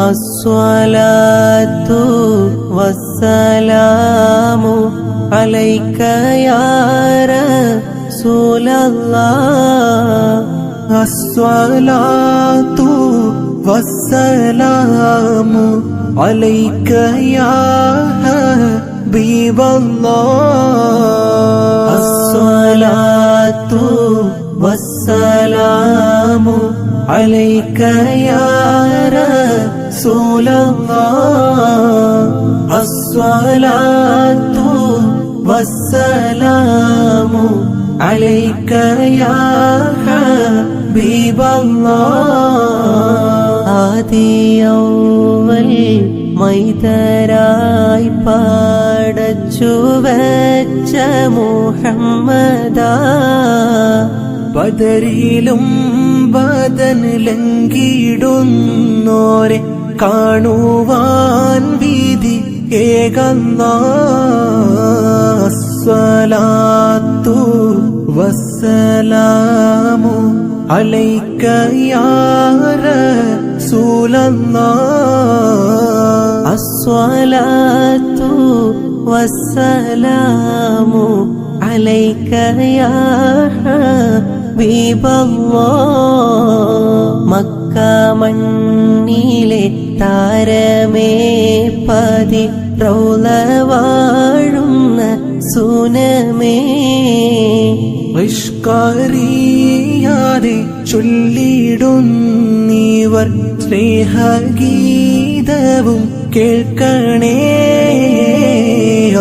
അസ്വലാത്തു വസ്സലാമു അലൈക യാ റസൂലല്ലാഹ്. അസ്വലാത്തു വസ്സലാമു അലൈക യാ ഹബീബല്ലാഹ്. അസ്വലാത്തു വസ്സലാമു عليك يا رسول الله الصلاة والسلام عليك يا حبيب الله ആദിയൗവൽ മൈതരായി പാടച്ചു വെച്ച മുഹമ്മദാ ബദരിലും ബദൻ ലംഘിടുന്നോരെ കാണുവാൻ വിധി ഏകല്ലാത്തു വസ്സലാമു അലൈക്ക യാ റസൂലല്ലാഹ് الصلاة والسلام عليك يا ഹബീബല്ലോ മക്ക മണ്ണിലെ താരമേ പതി റൗല വാഴുന്ന സുനമേ. റിഷ്കാരിയാതെ ചൊല്ലിടുന്നീവർ സ്നേഹഗീതവും കേൾക്കണേ.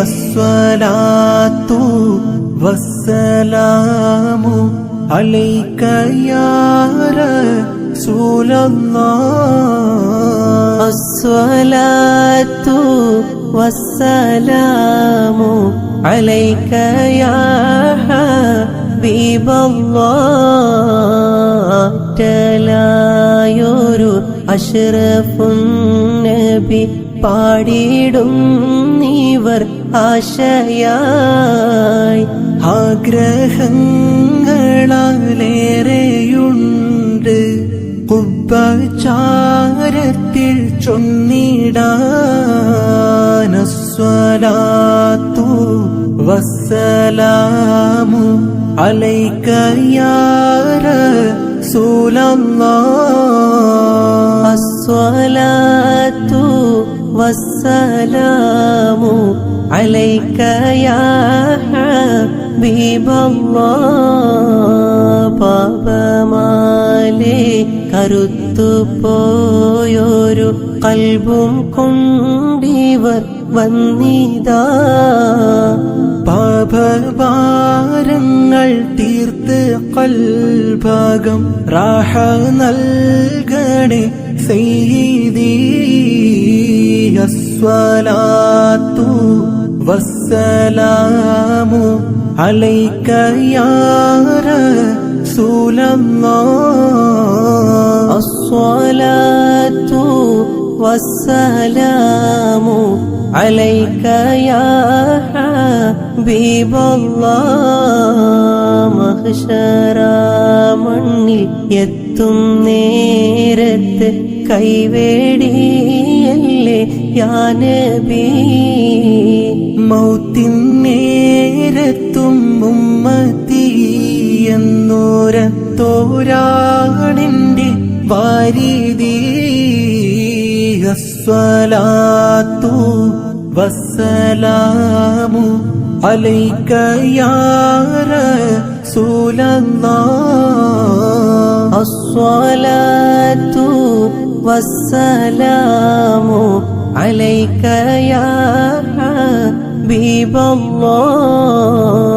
അസ്വലാത്തു വസ്സലാമു عليك يا رسول الله الصلاة والسلام عليك يا حبيب الله تلاير أشرف النبي പാടിയിടും നീവർ ആശയായി. ആഗ്രഹങ്ങളേറെയുണ്ട് കുബ്ബചാരത്തിൽ ചൊന്നിടാനസ്വലാത്തു വസ്സലാമു അലൈക യാ റസൂലല്ലാഹ് വസ്സലാമു അലൈക്കയാ പാപമാലെ കരുത്തു പോയൊരു കൽബും കൊണ്ടിവർ വന്നിത. പാപഭാരങ്ങൾ തീർത്ത് കൽഭാഗം രാഹ നൽകണേ സെയ്തീ സയ്യിദി അസ്വലാത്തു വസ്സലാമു അലൈക യാ റസൂലല്ലാഹ് الصلاة والسلام عليك يا حبيب الله മഹിഷറാമണ്ണിൽ എത്തും നേരത്ത് കൈവേടിയല്ലേ യാനബി മൗത്തിൻ നേരത്തും ഉമ്മത്തി എന്നോരത്തോരാണിൻ്റെ വാരിതി അസ്വലാത്തു വസ്സലാമു അലൈക യാ റസൂലല്ലാഹ് الصلاة والسلام عليك يا حبيب الله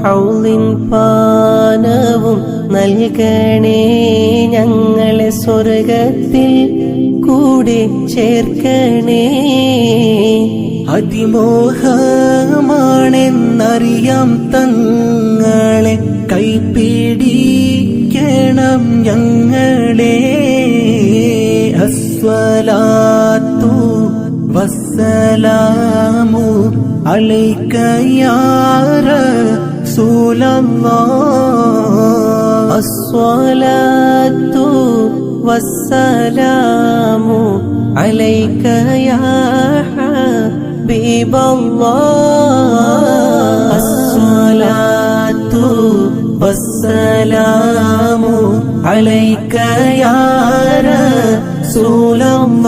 ഹൗലിൻ പാനവും നൽകണേ ഞങ്ങളെ സ്വർഗത്തിൽ കൂടെ ചേർക്കണേ അതിമോഹമാണെന്നറിയാം തങ്ങളെ കൈപ്പിടിക്കണം ഞങ്ങളെ അസ്വലാത്തു വസ്സലാമു അലൈക്കയാര അസ്വലത്തു വസ്സലാമു അലൈക്കയാബിബസ്വലത്തു വസ്സലാമു അലൈക്കയാര സൂലമ്മ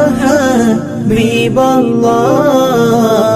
হাবিবাল্লাহ